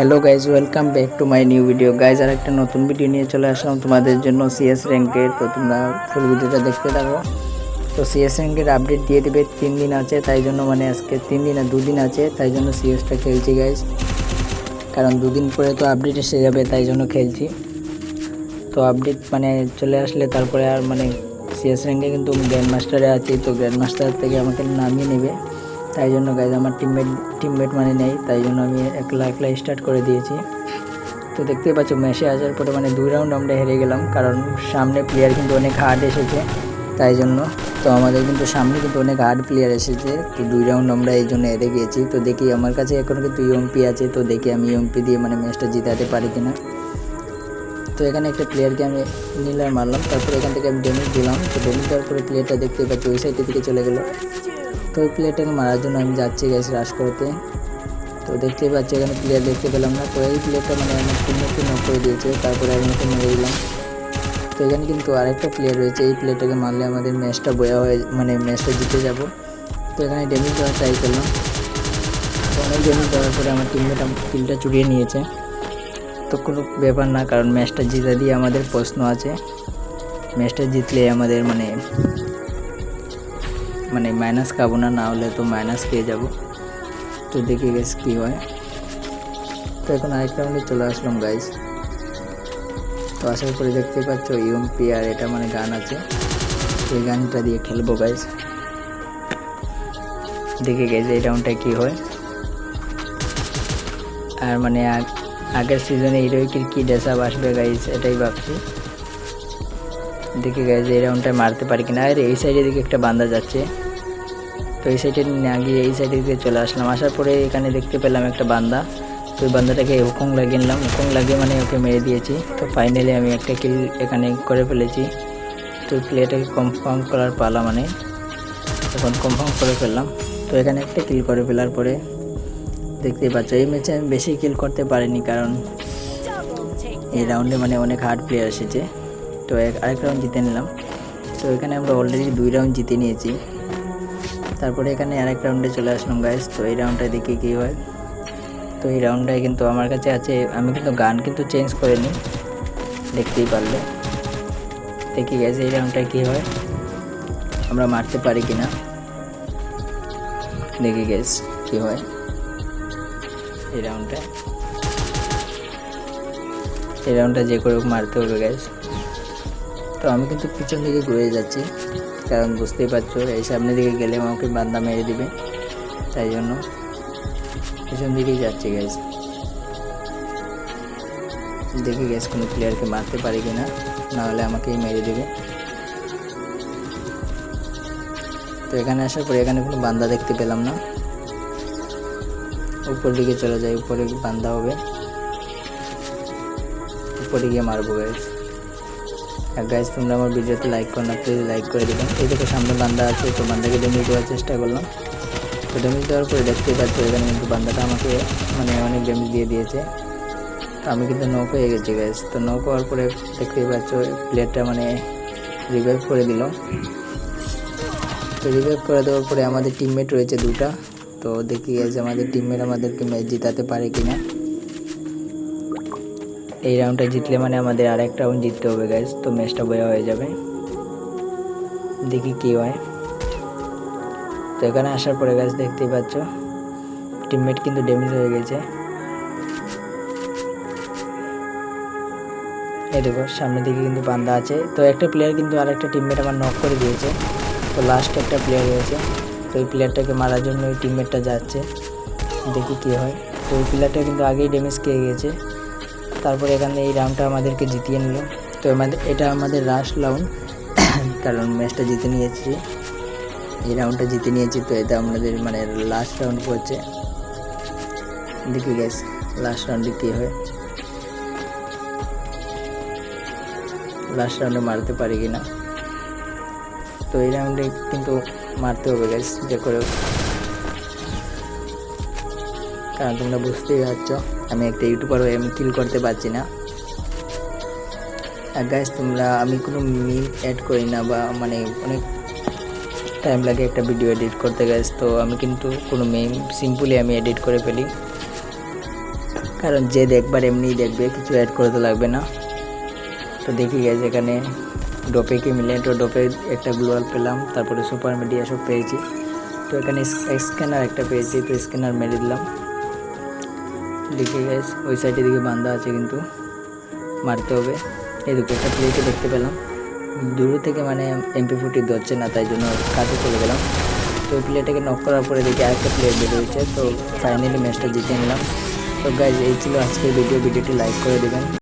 Hello guys welcome back to my new video guys আর একটা নতুন video নিয়ে চলে আসলাম তোমাদের জন্য সিএস র্যাঙ্কের তো তোমরা ফুল ভিডিওটা দেখতে থাকো। তো সিএস র্যাঙ্কের আপডেট দিয়ে দেবে, তিন দিন আছে, তাই জন্য মানে আজকে তিন দিন আর দুদিন আছে, তাই জন্য সিএসটা খেলছি গাইজ কারণ দুদিন পরে তো আপডেট এসে যাবে, তাই জন্য খেলছি। তো আপডেট মানে চলে আসলে তারপরে আর মানে সিএস র্যাঙ্কে কিন্তু গ্র্যান্ড মাস্টারে আছি, তো গ্র্যান্ড মাস্টার থেকে আমাকে নামিয়ে নেবে। তাই জন্য গাইজ আমার টিমমেট টিমমেট মানে নেই, তাই জন্য আমি একলা একলা স্টার্ট করে দিয়েছি। তো দেখতেই পাচ্ছ ম্যাচে আসার পরে মানে দুই রাউন্ড আমরা হেরে গেলাম, কারণ সামনে প্লেয়ার কিন্তু অনেক হার্ড এসেছে, তাই জন্য। তো আমাদের কিন্তু সামনে কিন্তু অনেক হার্ড প্লেয়ার এসেছে, তো দুই রাউন্ড আমরা এই জন্য হেরে গিয়েছি। তো দেখি আমার কাছে এখন কিন্তু ইউএমপি আছে, তো দেখি আমি ইউএমপি দিয়ে মানে ম্যাচটা জিতাতে পারি কিনা। তো এখানে একটা প্লেয়ারকে আমি নিলাম মারলাম, তারপরে এখান থেকে আমি ডেমিজ দিলাম। তো ডেমিজ দেওয়ার পরে প্লেয়ারটা দেখতে পাচ্ছি, ওই সাইডের দিকে চলে গেলো। তো ওই প্লেয়ারটাকে মারার জন্য আমি যাচ্ছি গ্যাস রাশ করতে। তো দেখতেই পাচ্ছি, এখানে প্লেয়ার দেখতে পেলাম না। তো এই প্লেয়ারটা মানে আমার টিমমেটকে নক করে দিয়েছে, তারপরে আমি ওকে মেরে দিলাম। তো এখানে কিন্তু আরেকটা প্লেয়ার রয়েছে, এই প্লেয়ারটাকে মারলে আমাদের ম্যাচটা বয়া হয়ে মানে ম্যাচটা জিতে যাব। তো এখানে ডেমিজ দেওয়ার ট্রাই করলাম। তো অনেক ডেমিজ দেওয়ার পরে আমার টিমমেট কিলটা চুরিয়ে নিয়েছে। তো কোনো ব্যাপার না, কারণ ম্যাচটা জিতে দিয়ে আমাদের প্রশ্ন আছে। ম্যাচটা জিতলে আমাদের মানে মানে মাইনাস খাব না না হলে তো মাইনাস পেয়ে যাব। তো দেখে গেছ কী হয়? তো এখন আরেক রাউন্ডে চলে আসলাম গাইজ তো আসার পরে দেখতে পাচ্ছ ইউএমপি আর এটা মানে গান আছে। এই গানটা দিয়ে খেলব গাইজ দেখে গেছে এই রাউন্ডটা কী হয়। আর মানে আগের সিজনে হিরোইকের কী ড্রেসআপ আসবে গাইজ এটাই ভাবছি। দেখে গেছে এই রাউন্ডটা মারতে পারি কিনা। আর এই সাইডের দিকে একটা বান্দা যাচ্ছে। তো এই সাইডে না গিয়ে এই সাইডে দিকে চলে আসলাম। আসার পরে এখানে দেখতে পেলাম একটা বান্দা। তো ওই বান্দাটাকে হুকুম লাগিয়ে নিলাম। হুকুম লাগিয়ে মানে ওকে মেরে দিয়েছি। তো ফাইনালি আমি একটা কিল এখানে করে ফেলেছি। তো প্লেটাকে কনফার্ম করার পালা মানে এখন কনফার্ম করে ফেললাম। তো এখানে একটা কিল করে ফেলার পরে দেখতেই পাচ্ছ, এই ম্যাচে আমি বেশি কিল করতে পারিনি কারণ এই রাউন্ডে মানে অনেক হার্ড প্লেয়ার এসেছে। তো এক- আরেক রাউন্ড জিতে নিলাম। তো এখানে আমরা অলরেডি দুই রাউন্ড জিতে নিয়েছি। তারপরে এখানে আরেক রাউন্ডে চলে আসলাম গাইস তো এই রাউন্ডটা দেখি কী হয়। তো এই রাউন্ডটায় কিন্তু আমার কাছে আছে, আমি কিন্তু গান কিন্তু চেঞ্জ করিনি, দেখতেই পারলে। দেখি গেছে এই রাউন্ডটায় কী হয়, আমরা মারতে পারি কি না দেখি গেস কী হয় এই রাউন্ডটা এই রাউন্ডটা যে করে মারতে হবে গ্যাস তো আমি কিন্তু পিছন দিকে ঘুরে যাচ্ছি। কারণ বুঝতেই পারছ, এই সামনের দিকে গেলে আমাকে বান্দা মেরে দিবে। তাই জন্য পিছন দিকেই যাচ্ছি গ্যাস দেখি গ্যাস কোনো প্লেয়ারকে মারতে পারি কি না হলে আমাকেই মেরে দেবে। তো এখানে আসার পরে এখানে কোনো বান্দা দেখতে পেলাম না। উপর দিকে চলে যায় উপরে বান্দা হবে। উপরে গিয়ে মারবো গাইজ আর গাইজ তোমরা আমার ভিডিওতে লাইক করো না প্লিজ লাইক করে দেবেন এই দেখো সামনে বান্দা আছে, তো বান্দাকে ডেমিজ দেওয়ার চেষ্টা করলাম। তো ডেমিজ দেওয়ার পরে দেখতেই পাচ্ছ এখানে কিন্তু বান্দাটা আমাকে মানে অনেক ডেমিজ দিয়ে দিয়েছে। তো আমি কিন্তু নক হয়ে গেছি গাইজ তো নক হওয়ার পরে দেখতেই পাচ্ছ প্লেয়ারটা মানে রিভাইভ করে দিল। তো রিভাইভ করে দেওয়ার পরে আমাদের টিমমেট রয়েছে দুটা। তো দেখি গেছে আমাদের টিমমেট আমাদেরকে ম্যাচ জিতাতে পারে কিনা। এই রাউন্ডটা জিতলে মানে আমাদের আর একটা রাউন্ড জিততে হবে গ্যাস তো ম্যাচটা বয়া হয়ে যাবে। দেখি কী হয়। তো এখানে আসার পরে গ্যাস দেখতেই পাচ্ছ টিমমেট কিন্তু ড্যামেজ হয়ে গেছে। এই দেখো, সামনের দিকে কিন্তু বান্দা আছে। তো একটা প্লেয়ার কিন্তু আর একটা টিমমেট আমার নক করে দিয়েছে। তো লাস্ট একটা প্লেয়ার রয়েছে। তো ওই প্লেয়ারটাকে মারার জন্য ওই টিমমেটটা যাচ্ছে। দেখি কী হয়। তো ওই প্লেয়ারটা কিন্তু আগেই ড্যামেজ খেয়ে গেছে। তারপরে এখানে এই রাউন্ডটা আমাদেরকে জিতিয়ে নিল। তো আমাদের, এটা আমাদের লাস্ট রাউন্ড কারণ ম্যাচটা জিতে নিয়েছি। এই রাউন্ডটা জিতে নিয়েছি, তো এটা আমাদের মানে লাস্ট রাউন্ড পড়ছে দেখি গেস লাস্ট রাউন্ডে কী হয়? লাস্ট রাউন্ডে মারতে পারি কি না তো এই রাউন্ডে কিন্তু মারতে হবে গ্যাস যে করে। কারণ তোমরা বুঝতেই পারছ, আমি একটা ইউটিউবার হয়ে আমি কিল করতে পারছি না। আর গাইস তোমরা, আমি কোনো মিল অ্যাড করি না বা মানে অনেক টাইম লাগে একটা ভিডিও এডিট করতে গাইস তো আমি কিন্তু কোনো মেম সিম্পলি আমি এডিট করে ফেলি। কারণ যে দেখবার এমনিই দেখবে, কিছু অ্যাড করতে লাগবে না। তো দেখি গেছে এখানে ডোপে কি মিলে, তো ডোপে একটা গ্লোয়াল পেলাম, তারপরে সুপার মিডিয়া সব পেয়েছি। তো এখানে স্ক্যানার একটা পেয়েছি, তো স্ক্যানার মেরে দিলাম। দেখি গ্যাস ওই সাইডের দিকে বান্ধা আছে কিন্তু। মারতে হবে। এই দুটো একটা প্লেটে দেখতে পেলাম। দূর থেকে মানে এমপি ফুটি ধরছে না, তাই জন্য কাছে চলে গেলাম। তো ওই প্লেটাকে নক করার পরে দেখি আরেকটা প্লেট বেরোচ্ছে তো ফাইনালি ম্যাচটা জিতে নিলাম। তো গাইজ এই ছিল আজকের ভিডিও ভিডিওটি লাইক করে দেবেন।